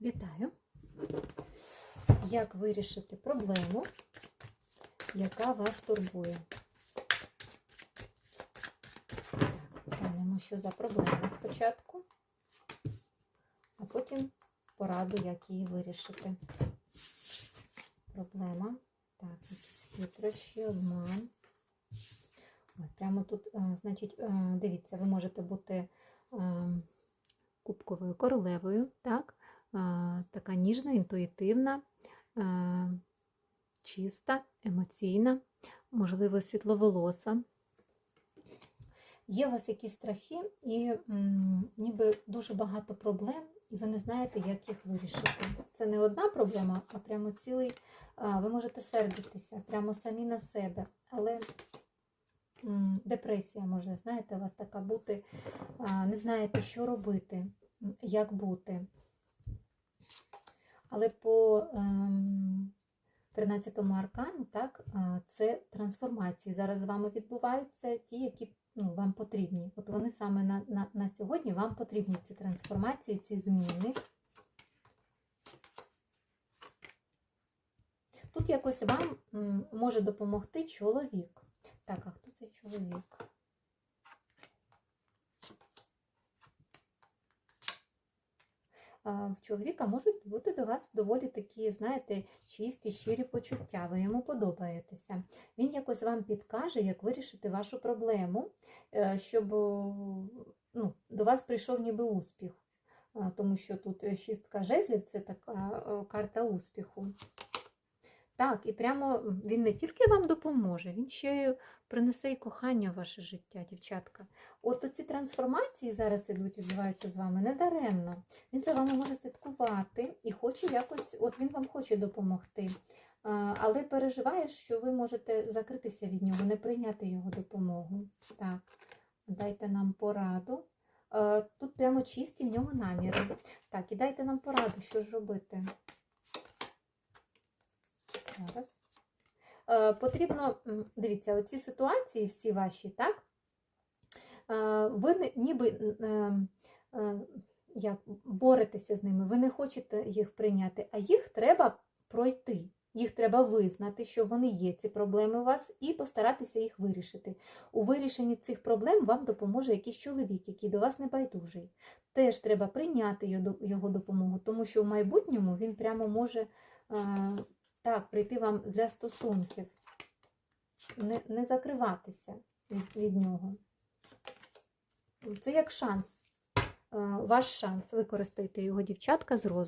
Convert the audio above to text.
Вітаю! Як вирішити проблему, яка вас турбує? Так, що за проблема спочатку, а потім пораду, як її вирішити. Проблема. Так, якісь хитрощі, обман. Ой, прямо тут, е, значить, е, дивіться, ви можете бути е, кубковою королевою, так? Така ніжна, інтуїтивна, чиста, емоційна, можливо, світловолоса. Є у вас якісь страхи, і ніби дуже багато проблем, і ви не знаєте, як їх вирішити. Це не одна проблема, а прямо цілий. Ви можете сердитися прямо самі на себе. Але депресія може, знаєте, у вас така бути, не знаєте, що робити, як бути. Але по ем, 13-му аркану, так, це трансформації. Зараз з вами відбуваються ті, які ну, вам потрібні. От вони саме на, на, на сьогодні вам потрібні ці трансформації, ці зміни. Тут якось вам може допомогти чоловік. Так, а хто цей чоловік? В чоловіка можуть бути до вас доволі такі, знаєте, чисті, щирі почуття. Ви йому подобаєтеся. Він якось вам підкаже, як вирішити вашу проблему, е, щоб ну, до вас прийшов ніби успіх. Тому що тут е, шістка жезлів це така карта успіху. Так, і прямо він не тільки вам допоможе, він ще й принесе і кохання в ваше життя, дівчатка. От оці трансформації зараз ідуть, відбуваються з вами недаремно. Він за вами може слідкувати і хоче якось, от він вам хоче допомогти. Але переживає, що ви можете закритися від нього, не прийняти його допомогу. Так, дайте нам пораду. Тут прямо чисті в нього наміри. Так, і дайте нам пораду, що ж робити. Зараз. Е, Потрібно, дивіться, оці ситуації всі ваші, так? Е, Ви ніби е, е, як, боретеся з ними, ви не хочете їх прийняти, а їх треба пройти. Їх треба визнати, що вони є, ці проблеми у вас, і постаратися їх вирішити. У вирішенні цих проблем вам допоможе якийсь чоловік, який до вас не байдужий. Теж треба прийняти його допомогу, тому що в майбутньому він прямо може. Так, прийти вам для стосунків. Не, не закриватися від, від нього. Це як шанс. Е, Ваш шанс. Використайте його, дівчатка, з розуму.